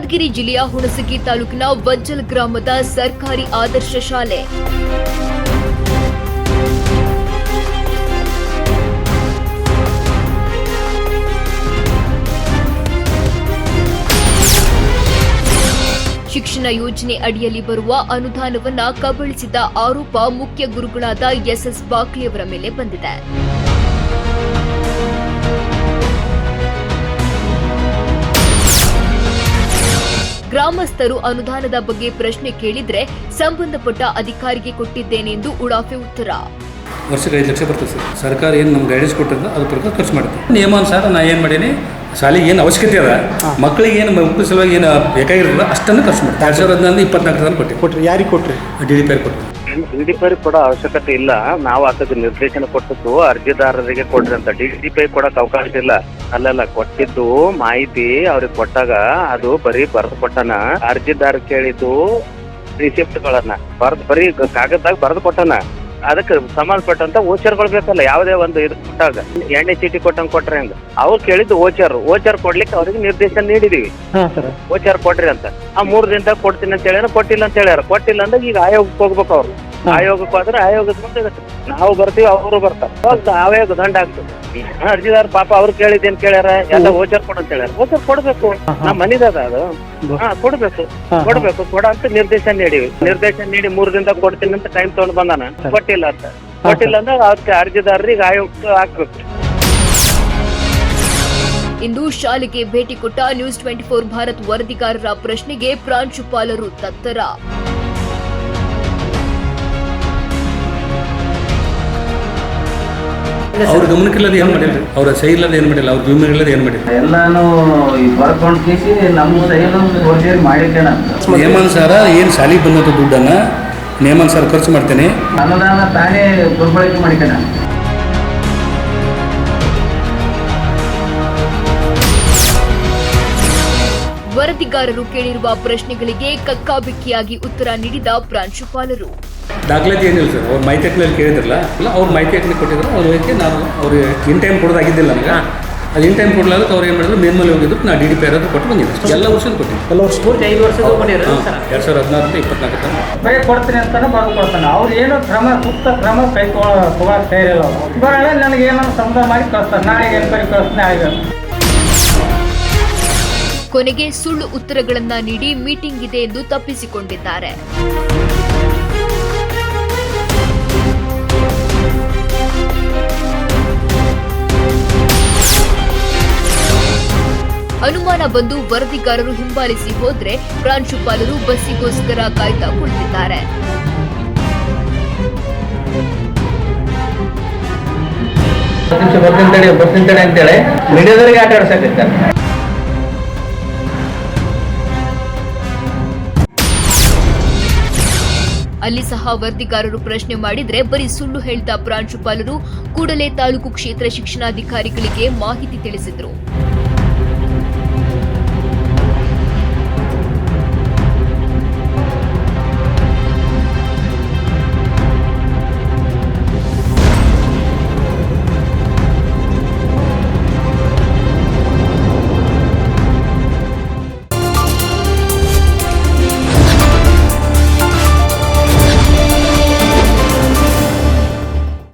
ಯಾದಗಿರಿ ಜಿಲ್ಲೆಯ ಹುಣಸಗಿ ತಾಲೂಕಿನ ವಜ್ಜಲ್ ಗ್ರಾಮದ ಸರ್ಕಾರಿ ಆದರ್ಶ ಶಾಲೆ. ಶಿಕ್ಷಣ ಯೋಜನೆ ಅಡಿಯಲ್ಲಿ ಬರುವ ಅನುದಾನವನ್ನ ಕಬಳಿಸಿದ ಆರೋಪ ಮುಖ್ಯ ಗುರುಗಳಾದ ಎಸ್ಎಸ್ ಬಾಕ್ಲಿಯವರ ಮೇಲೆ ಬಂದಿದೆ. ಗ್ರಾಮಸ್ಥರು ಅನುದಾನದ ಬಗ್ಗೆ ಪ್ರಶ್ನೆ ಕೇಳಿದ್ರೆ ಸಂಬಂಧಪಟ್ಟ ಅಧಿಕಾರಿಗೆ ಕೊಟ್ಟಿದ್ದೇನೆ ಎಂದು ಉಡಾಫೆ ಉತ್ತರ. ವರ್ಷಕ್ಕೆ ಐದು ಲಕ್ಷ ಬರ್ತದೆ ಸರ್. ಸರ್ಕಾರ ಏನು ನಮ್ಗೆ ಗೈಡೆನ್ಸ್ ಕೊಟ್ಟಿದ್ದ ಅದ್ರ ಪ್ರಕಾರ ಖರ್ಚು ಮಾಡ್ತೀವಿ ನಿಯಮಾನುಸಾರ ನಾ ಏನು ಮಾಡೀನಿ? ಶಾಲೆಗೆ ಏನು ಅವಶ್ಯಕತೆ ಅದ? ಮಕ್ಕಳಿಗೆ ಏನು ಮಕ್ಕಳ ಸಲುವಾಗಿ ಏನು ಬೇಕಾಗಿರಲ್ಲ ಅಷ್ಟನ್ನು ಖರ್ಚು ಮಾಡಿ ಎರಡು ಸಾವಿರದ ಹದಿನೈದು ಇಪ್ಪತ್ನಾಲ್ಕು ಸಾವಿರ ಕೊಟ್ಟು ಕೊಟ್ಟರೆ ಯಾರಿಗೆ ಕೊಟ್ಟರೆ ಡಿ ಡಿ ಪಿ ಆರ್ ಕೊಟ್ಟು ಡಿ ಪಿ ಕೊಡೋ ಅವಶ್ಯಕತೆ ಇಲ್ಲ. ನಾವು ಅದಕ್ಕೆ ನಿರ್ದೇಶನ ಕೊಟ್ಟದ್ದು ಅರ್ಜಿದಾರರಿಗೆ ಕೊಡ್ರಿ ಅಂತ. ಡಿ ಡಿ ಪಿ ಕೊಡಕ್ ಅವಕಾಶ ಇಲ್ಲ. ಅಲ್ಲಲ್ಲ, ಕೊಟ್ಟಿದ್ದು ಮಾಹಿತಿ ಅವ್ರಿಗೆ ಕೊಟ್ಟಾಗ ಅದು ಬರೀ ಬರೆದು ಕೊಟ್ಟನ. ಅರ್ಜಿದಾರ ಕೇಳಿದ್ದು ರಿಸಿಪ್ಟ್ಗಳನ್ನ ಬರ್ದು ಬರೀ ಕಾಗದದಾಗ ಬರೆದು ಕೊಟ್ಟನ. ಅದಕ್ಕೆ ಸಂಬಂಧಪಟ್ಟಂತ ಓಚರ್ಗಳು ಬೇಕಲ್ಲ ಯಾವುದೇ ಒಂದು ಇದು ಕೊಟ್ಟಾಗ. ಎಣ್ಣೆ ಚೀಟಿ ಕೊಟ್ಟಂಗ್ ಕೊಟ್ರೆ ಅಂತ ಅವ್ರು ಕೇಳಿದ್ದು ಓಚರ್ ಓಚರ್ ಕೊಡ್ಲಿಕ್ಕೆ ಅವ್ರಿಗೆ ನಿರ್ದೇಶನ ನೀಡಿದೀವಿ. Voucher sir. ಓಚಾರ್ ಕೊಡ್ರಿ ಅಂತ. ಆ ಮೂರ್ ದಿನದಾಗ ಕೊಡ್ತೀನಿ ಅಂತ ಹೇಳ್ಯಾರ ಕೊಟ್ಟಿಲ್ಲ ಅಂತ ಹೇಳ್ಯಾರ. ಕೊಟ್ಟಿಲ್ಲ ಅಂದ್ರೆ ಈಗ ಆಯೋಗಕ್ಕೆ ಹೋಗ್ಬೇಕು ಅವ್ರು. ಆಯೋಗಕ್ಕೆ ಹೋದ್ರೆ ಆಯೋಗದ ಮುಂದೆ ನಾವು ಬರ್ತೀವಿ ಅವರು ಬರ್ತಾರೆ. ಆಯೋಗ ದಂಡ ಆಗ್ತದೆ. ಅರ್ಜಿದಾರ ಪಾಪ ಅವ್ರು ಕೇಳಿದ್ದೇನ್ ಕೇಳ್ಯಾರ? ಎಲ್ಲ ಓಚರ್ ಕೊಡು ಅಂತ ಹೇಳ್ಯಾರ. ಓಚರ್ ಕೊಡ್ಬೇಕು. ನಮ್ಮ ಮನಿದದ ಅದು ಹಾ ಕೊಡ್ಬೇಕು. ಕೊಡ್ಬೇಕು. ಕೊಡ ಅಂತ ನಿರ್ದೇಶನ ನೀಡಿವಿ. ನಿರ್ದೇಶನ ನೀಡಿ ಮೂರ್ ದಿನದಾಗ ಕೊಡ್ತೀನಿ ಅಂತ ಟೈಮ್ ತಗೊಂಡ್ ಬಂದಾನ. ಕೊಟ್ಟಿಲ್ಲ ಅಂತ. ಕೊಟ್ಟಿಲ್ಲ ಅಂದ್ರೆ ಅದಕ್ಕೆ ಅರ್ಜಿದಾರರಿಗೆ ಆಯುಕ್ತ ಹಾಕ್ಬೇಕು. ಇಂದು ಶಾಲೆಗೆ ಭೇಟಿ ಕೊಟ್ಟ ನ್ಯೂಸ್ ಟ್ವೆಂಟಿ ಫೋರ್ ಭಾರತ್ ವರದಿಗಾರರ ಪ್ರಶ್ನೆಗೆ ಪ್ರಾಂಶುಪಾಲರು ತತ್ತರ. ಅವ್ರ ಗಮನಕ್ಕಿಲ್ಲದ ಏನು ಮಾಡಿಲ್ಲ ಅವ್ರ ಸಹಿ ಇಲ್ಲದ ಏನು ಮಾಡಿಲ್ಲ ಅವ್ರ ಜೀವನ ಇಲ್ಲದ ಏನು ಮಾಡಿಲ್ಲ ಎಲ್ಲಾನು ಬರ್ಕೊಂಡು ಕೇಸಿ ನಮ್ಮ ಸೈಲು ಫೋರ್ಜರಿ ಮಾಡಿದ್ದೇನೆ ಅಂತ. ನಿಯಮಾನುಸಾರ ಏನು ಶಾಲೆಗೆ ಬಂದಂಥ ದುಡ್ಡನ್ನು ನಿಯಮಾನುಸಾರ ಖರ್ಚು ಮಾಡ್ತೇನೆ. ಅನುದಾನ ತಾನೇ ದುರ್ಬಳಕೆ ಮಾಡಿದ್ದೇನೆ ವರದಿಗಾರರು ಕೇಳಿರುವ ಪ್ರಶ್ನೆಗಳಿಗೆ ಕಕ್ಕಾಬಿಕ್ಕಿಯಾಗಿ ಉತ್ತರ ನೀಡಿದ ಪ್ರಾಂಶುಪಾಲರು. ದಾಖಲಾತಿ ಏನಿಲ್ಲ ಸರ್ ಅವ್ರ ಮೈತೆಕ್ನಲ್ಲಿ ಕೇಳಿದ್ರಲ್ಲ ಇಲ್ಲ ಅವ್ರು ಮೈತೆಕ್ನಲ್ಲಿ ಕೊಟ್ಟಿದ್ರು ಅವ್ರ ಅದಕ್ಕೆ ನಾನು ಅವ್ರಿಗೆ ಇನ್ ಟೈಮ್ ಕೊಡೋದಾಗಿದ್ದಿಲ್ಲ ನನಗೆ ಅದು ಇನ್ ಟೈಮ್ ಕೊಡ್ಲಾರ್ದಕ್ಕೆ ಅವ್ರು ಏನು ಮಾಡಿದ್ರು ಮೇಲ್ಮೇಲೆ ಹೋಗಿದ್ರು ನಾ ಡಿ ಡಿ ಪಿ ಆರ್ ಕೊಟ್ಟು ಬಂದಿದ್ದೆ ಎಲ್ಲ ವರ್ಷದ ಕೊಟ್ಟಿದ್ದೆ ಎಲ್ಲ ವರ್ಷ ಪೂರ್ತಿ ಐದು ವರ್ಷದ ಎರಡು ಸಾವಿರದ ಹದಿನಾರರಿಂದ ಇಪ್ಪತ್ನಾಲ್ಕು ತನಕ. ಬೇಗ ಕೊಡ್ತೀನಿ ಅಂತಾನೆ ಬರ್ದು ಕೊಡ್ತಾನೆ. ಅವ್ರು ಏನು ಕ್ರಮ ಸೂಕ್ತ ಕ್ರಮ ಕೈ ತಗೊಳಕ್ ತಯಾರಿಲ್ಲ ಅವ್ರು. ಬರಲ್ಲ ನನಗೆ ಏನೋ ಸಂಬಂಧ ಮಾಡಿ ಕಳಿಸ್ತಾರೆ. ನಾಳೆಗೆ ಎನ್ಕ್ವೈರಿ ಕಳಿಸ್ತಾನೆ ನಾಳೆಗೆ ಕೊನೆಗೆ ಸುಳ್ಳು ಉತ್ತರಗಳನ್ನ ನೀಡಿ ಮೀಟಿಂಗ್ ಇದೆ ಎಂದು ತಪ್ಪಿಸಿಕೊಂಡಿದ್ದಾರೆ. ಅನುಮಾನ ಬಂದು ವರದಿಗಾರರು ಹಿಂಬಾಲಿಸಿ ಹೋದ್ರೆ ಪ್ರಾಂಶುಪಾಲರು ಬಸ್ಸಿಗೋಸ್ಕರ ಕಾಯ್ತಾ ಕುಳಿತಿದ್ದಾರೆ. ಬಸ್ ನಿಂತಡೆ ಬಸ್ ನಿಂತಡೆ ಅಂತೇಳಿ ಮೀಡಿಯಾದವರಿಗೆ ಆಟ ಅಲ್ಲಿ ಸಹ ವರದಿಗಾರರು ಪ್ರಶ್ನೆ ಮಾಡಿದ್ರೆ ಬರೀ ಸುಳ್ಳು ಹೇಳಿದ ಪ್ರಾಂಶುಪಾಲರು ಕೂಡಲೇ ತಾಲೂಕು ಕ್ಷೇತ್ರ ಶಿಕ್ಷಣಾಧಿಕಾರಿಗಳಿಗೆ ಮಾಹಿತಿ ತಿಳಿಸಿದ್ರು.